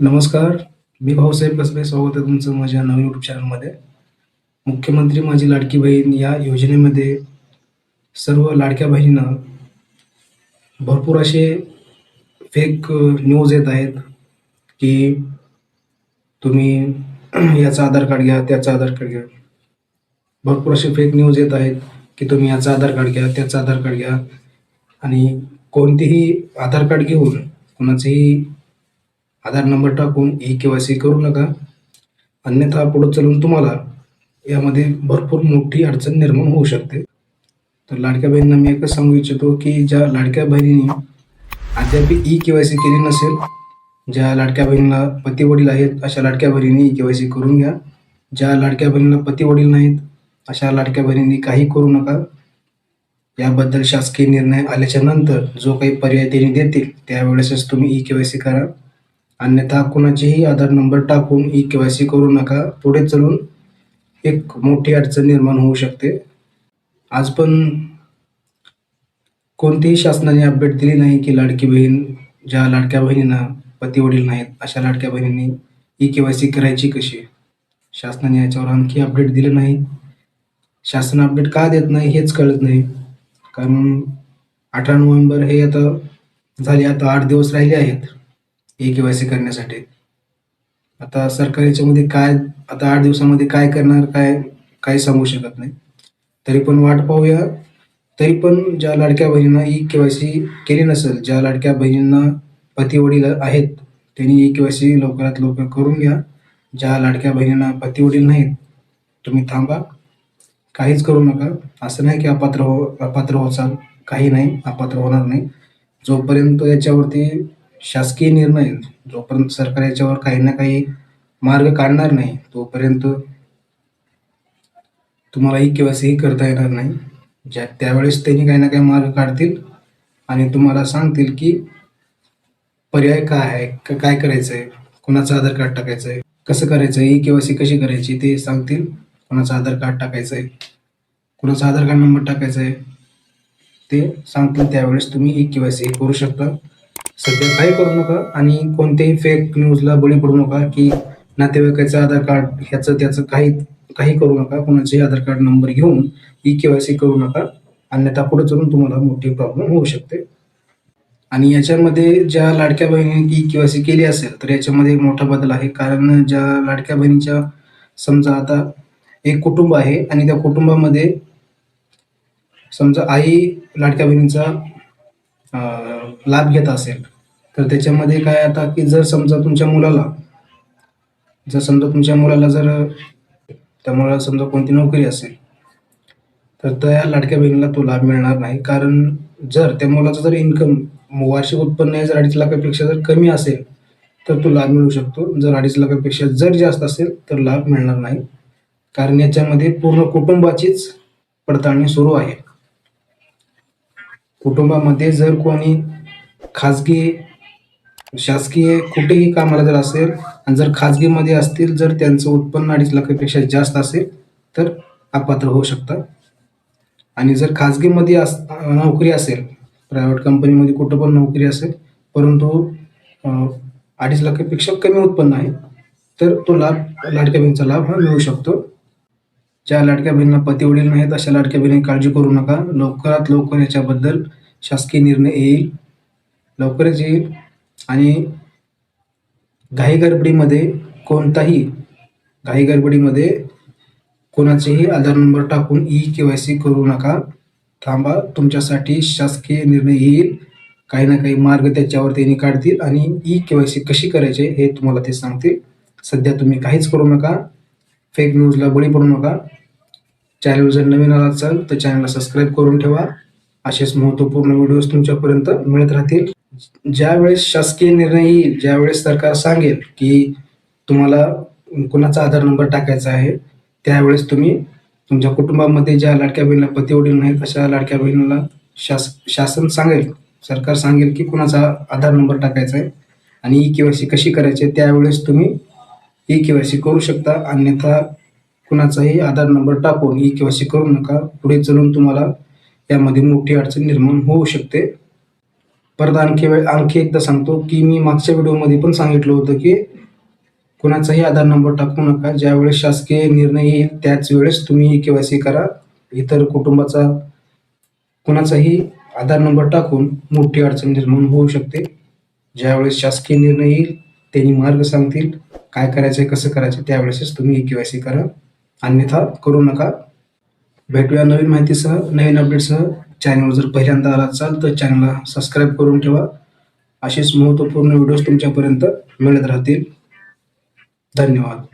नमस्कार. मी भाऊसाहेब कसबे. स्वागत आहे तुमचं माझ्या नवीन युट्यूब चॅनलमध्ये मुख्यमंत्री माझी लाडकी बहीण या योजनेमध्ये सर्व लाडक्या बहिणींना भरपूर असे फेक न्यूज येत आहेत की तुम्ही याचं आधार कार्ड घ्या त्याचं आधार कार्ड घ्या. भरपूर असे फेक न्यूज येत आहेत की तुम्ही याचं आधार कार्ड घ्या त्याचं आधार कार्ड घ्या. आणि कोणतेही आधार कार्ड घेऊन कोणाचेही आधार नंबर टाकून ई के वाय सी करू नका. अन्यथा पुढे चालून तुम्हाला यामध्ये भरपूर मोठी अडचण निर्माण होऊ शकते. तर लाडक्या बहिणींना मी एकच सांगू इच्छितो की ज्या लाडक्या बहिणींनी अद्याप ई के वाय सी केली नसेल ज्या लाडक्या बहिणीला पती वडील आहेत अशा लाडक्या बहिणींनी ई के वाय सी करून घ्या. ज्या लाडक्या बहिणीला पती वडील नाहीत अशा लाडक्या बहिणींनी काही करू नका. याबद्दल शासकीय निर्णय आल्याच्यानंतर जो काही पर्याय त्यांनी देतील त्यावेळेसच तुम्ही ई के वाय सी करा. अन्यथा कुणाचेही आधार नंबर टाकून ई के वाय सी करू नका. पुढे चलून एक मोठी अडचण निर्माण होऊ शकते. आज पण कोणतीही शासनाने अपडेट दिली नाही की लाडकी बहीण ज्या लाडक्या बहिणींना पती वडील नाहीत अशा लाडक्या बहिणींनी ई के वाय सी करायची कशी? शासनाने याच्यावर आणखी अपडेट दिलं नाही. शासन अपडेट का देत नाही हेच कळत नाही. कारण अठरा नोव्हेंबर हे आता झाले आता आठ दिवस राहिले आहेत. ई के वाय सी करण्यासाठी. आता सरकार याच्यामध्ये काय आता आठ दिवसामध्ये काय करणार काय काही सांगू शकत नाही. तरी पण वाट पाहूया. तरी पण ज्या लाडक्या बहिणींना ई के वाय सी केली नसेल ज्या लाडक्या बहिणींना पती वडील आहेत त्यांनी ई के वाय सी लवकरात लवकर करून घ्या. ज्या लाडक्या बहिणींना पती वडील नाहीत तुम्ही थांबा. काहीच करू नका. असं नाही की अपात्र हो अपात्र होचाल. काही नाही अपात्र होणार नाही. जोपर्यंत याच्यावरती शासकीय निर्णय जोपर्यंत सरकार याच्यावर काही ना काही मार्ग काढणार नाही तोपर्यंत तुम्हाला ई केवायसी करता येणार नाही. ज्या त्यावेळेस त्यांनी काही ना काही मार्ग काढतील आणि तुम्हाला सांगतील की पर्याय काय आहे काय करायचं आहे कोणाचं आधार कार्ड टाकायचं आहे कसं करायचं आहे ई केवायसी कशी करायची ते सांगतील. कोणाचं आधार कार्ड टाकायचं आहे कोणाचा आधार कार्ड नंबर टाकायचा आहे ते सांगतील. त्यावेळेस तुम्ही ई केवायसी करू शकता. सध्या काही करू नका आणि कोणत्याही फेक न्यूजला बळी पडू नका की नातेवाईकाचं आधार कार्ड ह्याचं त्याचं काही काही करू नका. कोणाचेही आधार कार्ड नंबर घेऊन ई केवायसी करू नका. अन्यथा पुढे चलून तुम्हाला मोठी प्रॉब्लेम होऊ शकते. आणि याच्यामध्ये ज्या लाडक्या बहिणींनी ई केवायसी केली असेल तर याच्यामध्ये एक मोठा बदल आहे. कारण ज्या लाडक्या बहिणीच्या समजा आता एक कुटुंब आहे आणि त्या कुटुंबामध्ये समजा आई लाडक्या बहिणीचा लाभ घेत असेल. तर त्याच्यामध्ये काय आता की जर समजा तुमच्या मुलाला जर समजा तुमच्या मुलाला जर त्या मुलाला समजा कोणती नोकरी असेल तर त्या लाडक्या बहिणीला तो लाभ मिळणार नाही. कारण जर त्या मुलाचं जर इन्कम वार्षिक उत्पन्न हे जर अडीच लाखापेक्षा जर कमी असेल तर तो लाभ मिळू शकतो. जर अडीच लाखापेक्षा जर जास्त असेल तर लाभ मिळणार नाही. कारण याच्यामध्ये पूर्ण कुटुंबाचीच पडताळणी सुरू आहे. कुटुंबामध्ये जर कोणी खाजगी शासकीय कुठेही कामाला जर असेल आणि जर खाजगीमध्ये असतील जर त्यांचं उत्पन्न अडीच लाखापेक्षा जास्त असेल तर अपात्र होऊ शकतात. आणि जर खाजगीमध्ये अस नोकरी असेल प्रायव्हेट कंपनीमध्ये कुठं पण नोकरी असेल परंतु अडीच लाखापेक्षा कमी उत्पन्न आहे तर तो लाभ लाडक्या बहिणीचा लाभ हा मिळू शकतो. ज्या लाडक्या बहिणींना पती वडील नाहीत अशा लाडक्या बहिणी काळजी करू नका. लवकरात लवकर याच्याबद्दल शासकीय निर्णय येईल. लवकरच येईल. आणि घाई गडबडीमध्ये कोणताही घाई गडबडीमध्ये कोणाचेही आधार नंबर टाकून ई के वाय सी करू नका. थांबा तुमच्यासाठी शासकीय निर्णय येईल. काही ना काही मार्ग त्याच्यावर त्यांनी काढतील आणि ई के वाय सी कशी करायची हे तुम्हाला ते सांगतील. सध्या तुम्ही काहीच करू नका. फेक न्यूजला बळी पडू नका. चॅनल जर नवीन आला असाल तर चॅनलला सबस्क्राईब करून ठेवा. असेच महत्त्वपूर्ण व्हिडिओज तुमच्यापर्यंत मिळत राहतील. ज्यावेळेस शासकीय निर्णय येईल ज्यावेळेस सरकार सांगेल की तुम्हाला कुणाचा आधार नंबर टाकायचा आहे त्यावेळेस तुम्ही तुमच्या कुटुंबामध्ये ज्या लाडक्या बहिणीला पती वडील नाहीत अशा लाडक्या बहिणीला शास शासन सांगेल. सरकार सांगेल की कुणाचा आधार नंबर टाकायचा आहे आणि ई के वाय सी कशी करायची आहे, त्यावेळेस तुम्ही ई के वाय सी करू शकता. अन्यथा कुणाचाही आधार नंबर टाकून ई के वाय सी करू नका. पुढे चलून तुम्हाला यामध्ये मोठी अडचण निर्माण होऊ शकते. परत आणखी वेळ आणखी एकदा सांगतो की मी मागच्या व्हिडिओमध्ये पण सांगितलं होतं की कुणाचाही आधार नंबर टाकू नका. ज्यावेळेस शासकीय निर्णय येईल त्याच वेळेस तुम्ही के वाय सी करा. इतर कुटुंबाचा कुणाचाही आधार नंबर टाकून मोठी अडचण निर्माण होऊ शकते. ज्यावेळेस शासकीय निर्णय येईल त्यांनी मार्ग सांगतील काय करायचं कसं करायचं त्यावेळेसच तुम्ही के वाय सी करा. अन्यथा करू नका. भेटूया नवीन माहितीसह नवीन अपडेटसह चॅनल जर पहिल्यांदा आला असाल तर चॅनलला सबस्क्राईब करून ठेवा. असेच महत्त्वपूर्ण व्हिडिओज तुमच्यापर्यंत मिळत राहतील. धन्यवाद.